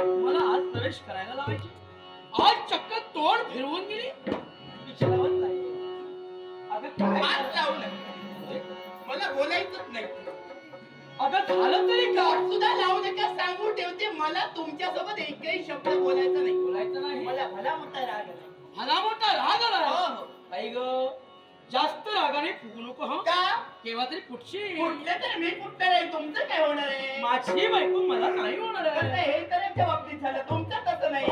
मला आज प्रवेश करायला लावायची. आज चक्क तोड फिरवून गेली? विचारावंच नाही. अगं काय हात लावू नका. मला बोलायचंच नाही. अगं झालं तरी गाठ सुद्धा लावू नका सांगून ठेवते. मला तुमच्यासोबत एकही शब्द बोलायचा नाही. बोलायचं नाही? मला भला मोठा राग आला. मला मोठा राग आला? हो, हो. बाई ग जास्त रागाने फुगू नको हं? का? केव्हा तरी फुटशील. कुठलं तर मी कुठणार आहे. तुमचं काय होणार आहे? माझी बायको मला नाही होणार कसं आहे हे तर बाबतीत झालं. तुमचं तसं नाही.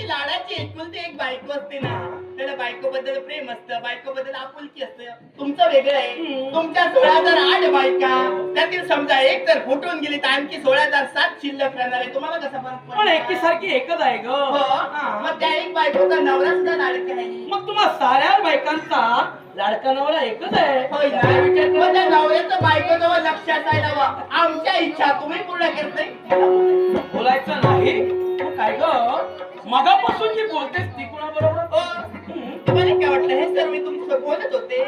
ज्याची लाडाची एकुलती एक बायको असते ना त्याला बायको बद्दल प्रेम असतं बायको बद्दल आपुलकी असतं तुमचं वेगळं आहे. तुमच्या सोळा हजार आठ बायका त्यातील समजा एक तर फुटून गेली तर आणखी सोळा हजार सात शिल्लक राहणार आहे तुम्हाला कसा फरक पण एकी सारखी एकच आहे ग हो. हा. मग त्या एक बायकोचा नवरा सुद्धा लाडका आहे मग तुम्हा साऱ्या बायकांचा लाडका नवरा एकच आहे आहे? नवऱ्याचं बायको जवळ लक्ष असायला हवं आमच्या इच्छा तुम्ही पूर्ण करत मगापासून जी बोलतेस ती कोणाबरोबर. तुम्हाला काय वाटलं? हे सर मी तुमच्यासोबत बोलत होते.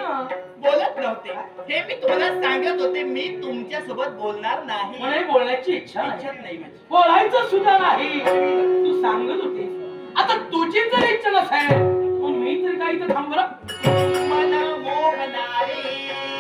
बोलत नव्हते. हे मी तुम्हाला सांगत होते मी तुमच्यासोबत बोलणार नाही. बोलण्याची इच्छा नाही. इच्छाच नाही माझी. बोलायचं सुद्धा नाही. तू सांगत होती आता तुझी जर इच्छा नसेल. मी तरी काही तर थांबलं